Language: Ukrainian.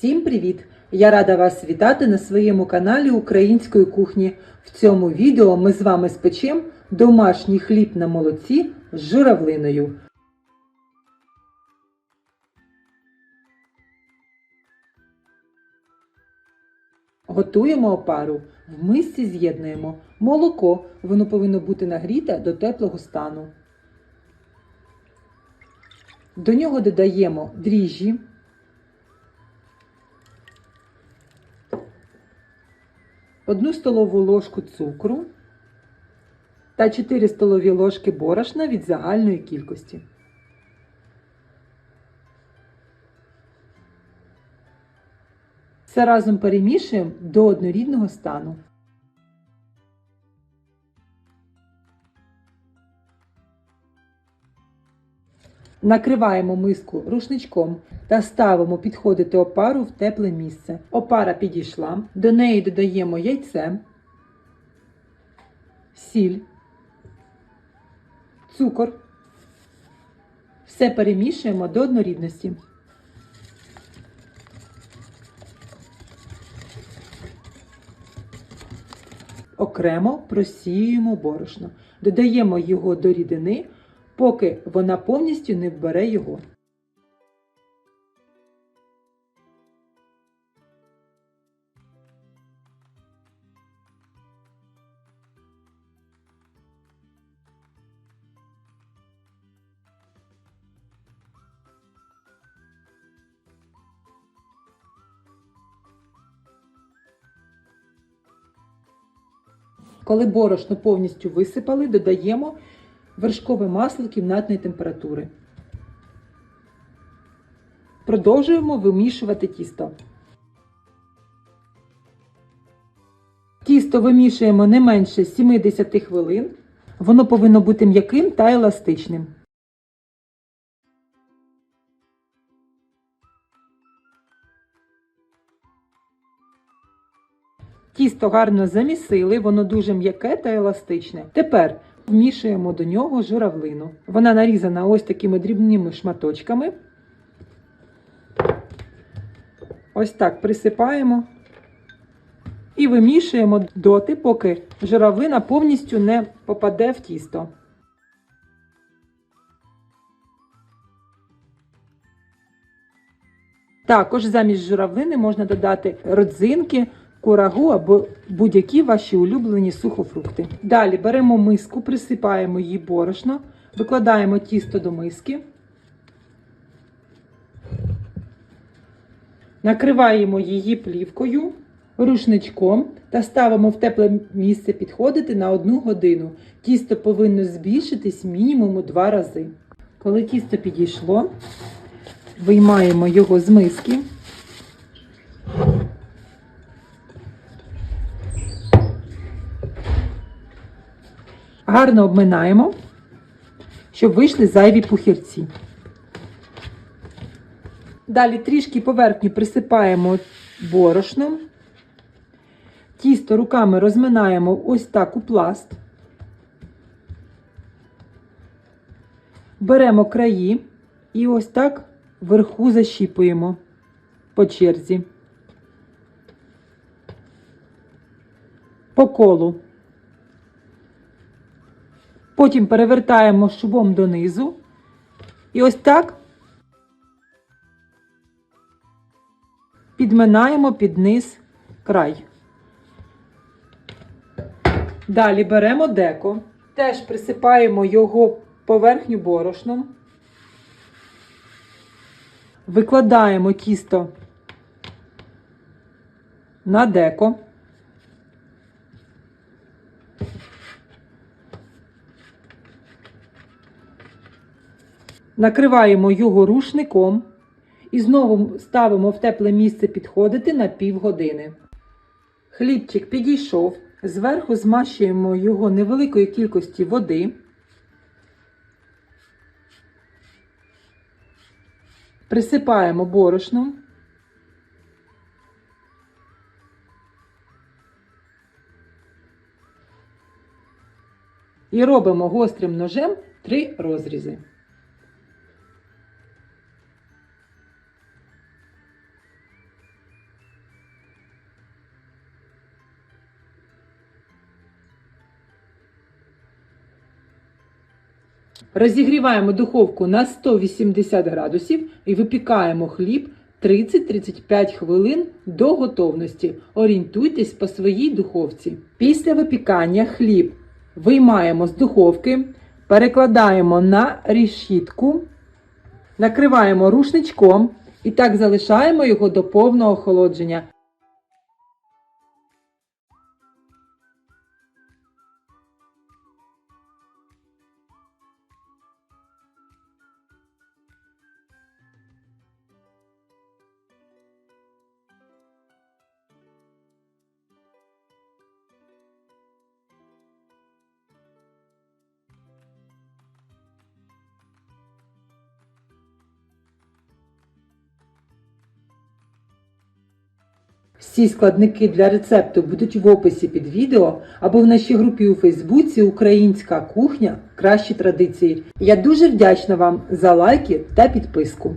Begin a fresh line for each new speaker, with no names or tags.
Всім привіт! Я рада вас вітати на своєму каналі Української кухні. В цьому відео ми з вами спечемо домашній хліб на молоці з журавлиною. Готуємо опару. В мисці з'єднуємо молоко. Воно повинно бути нагріте до теплого стану. До нього додаємо дріжджі, одну столову ложку цукру та 4 столові ложки борошна від загальної кількості. Все разом перемішуємо до однорідного стану. Накриваємо миску рушничком та ставимо підходити опару в тепле місце. Опара підійшла, до неї додаємо яйце, сіль, цукор. Все перемішуємо до однорідності. Окремо просіюємо борошно. Додаємо його до рідини, поки вона повністю не вбере його. Коли борошно повністю висипали, додаємо вершкове масло кімнатної температури. Продовжуємо вимішувати тісто. Тісто вимішуємо не менше 70 хвилин. Воно повинно бути м'яким та еластичним. Тісто гарно замісили, воно дуже м'яке та еластичне. Тепер вмішуємо до нього журавлину. Вона нарізана ось такими дрібними шматочками. Ось так присипаємо і вимішуємо доти, поки журавлина повністю не попаде в тісто. Також замість журавлини можна додати родзинки, курагу або будь-які ваші улюблені сухофрукти. Далі беремо миску, присипаємо її борошно, викладаємо тісто до миски, накриваємо її плівкою, рушничком та ставимо в тепле місце підходити на одну годину. Тісто повинно збільшитись мінімум два рази. Коли тісто підійшло, виймаємо його з миски. Гарно обминаємо, щоб вийшли зайві пухірці. Далі трішки поверхню присипаємо борошном. Тісто руками розминаємо ось так у пласт. Беремо краї і ось так вверху защіпуємо по черзі. По колу. Потім перевертаємо шубом донизу. І ось так підминаємо під низ край. Далі беремо деко, теж присипаємо його поверхню борошном. Викладаємо тісто на деко. Накриваємо його рушником і знову ставимо в тепле місце підходити на півгодини. Хлібчик підійшов, зверху змащуємо його невеликою кількості води. Присипаємо борошном. І робимо гострим ножем три розрізи. Розігріваємо духовку на 180 градусів і випікаємо хліб 30-35 хвилин до готовності. Орієнтуйтесь по своїй духовці. Після випікання хліб виймаємо з духовки, перекладаємо на решітку, накриваємо рушничком і так залишаємо його до повного охолодження. Всі складники для рецепту будуть в описі під відео або в нашій групі у Фейсбуці Українська кухня Кращі традиції. Я дуже вдячна вам за лайки та підписку.